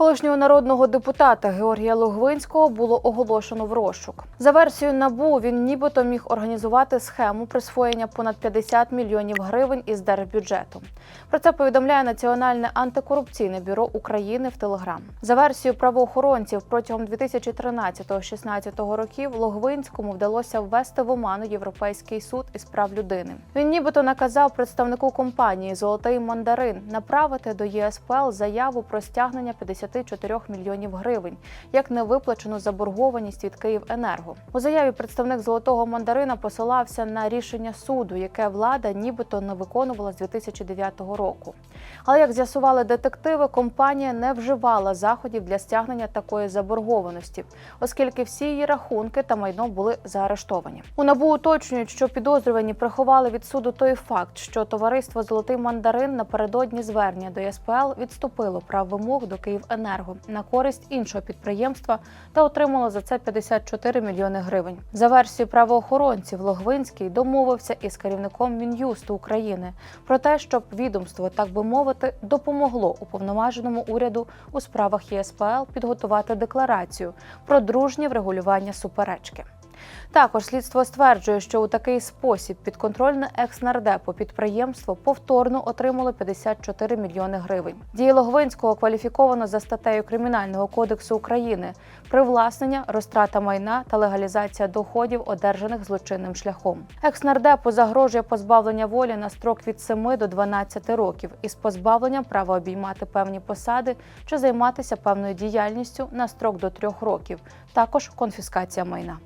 Колишнього народного депутата Георгія Логвинського було оголошено в розшук. За версією НАБУ він нібито міг організувати схему присвоєння понад 50 мільйонів гривень із держбюджету. Про це повідомляє Національне антикорупційне бюро України в Телеграм. За версією правоохоронців, протягом 2013-16 років Логвинському вдалося ввести в оману Європейський суд із прав людини. Він нібито наказав представнику компанії Золотий мандарин направити до ЄСПЛ заяву про стягнення 54 мільйонів гривень як невиплачену заборгованість від Київенерго. У заяві представник золотого мандарина посилався на рішення суду, яке влада нібито не виконувала з 2009 року. Але як з'ясували детективи, компанія не вживала заходів для стягнення такої заборгованості, оскільки всі її рахунки та майно були заарештовані. У набу уточнюють, що підозрювані приховали від суду той факт, що товариство Золотий мандарин напередодні звернення до СПЛ відступило прав вимог до Київенерго на користь іншого підприємства та отримала за це 54 мільйони гривень. За версією правоохоронців, Логвинський домовився із керівником Мін'юсту України про те, щоб відомство, так би мовити, допомогло уповноваженому уряду у справах ЄСПЛ підготувати декларацію про дружнє врегулювання суперечки. Також слідство стверджує, що у такий спосіб підконтрольне екснардепо підприємство повторно отримало 54 мільйони гривень. Дії Логвинського кваліфіковано за статтею Кримінального кодексу України привласнення, розтрата майна та легалізація доходів, одержаних злочинним шляхом. Екснардепу загрожує позбавлення волі на строк від 7 до 12 років із позбавленням права обіймати певні посади чи займатися певною діяльністю на строк до 3 років. Також конфіскація майна.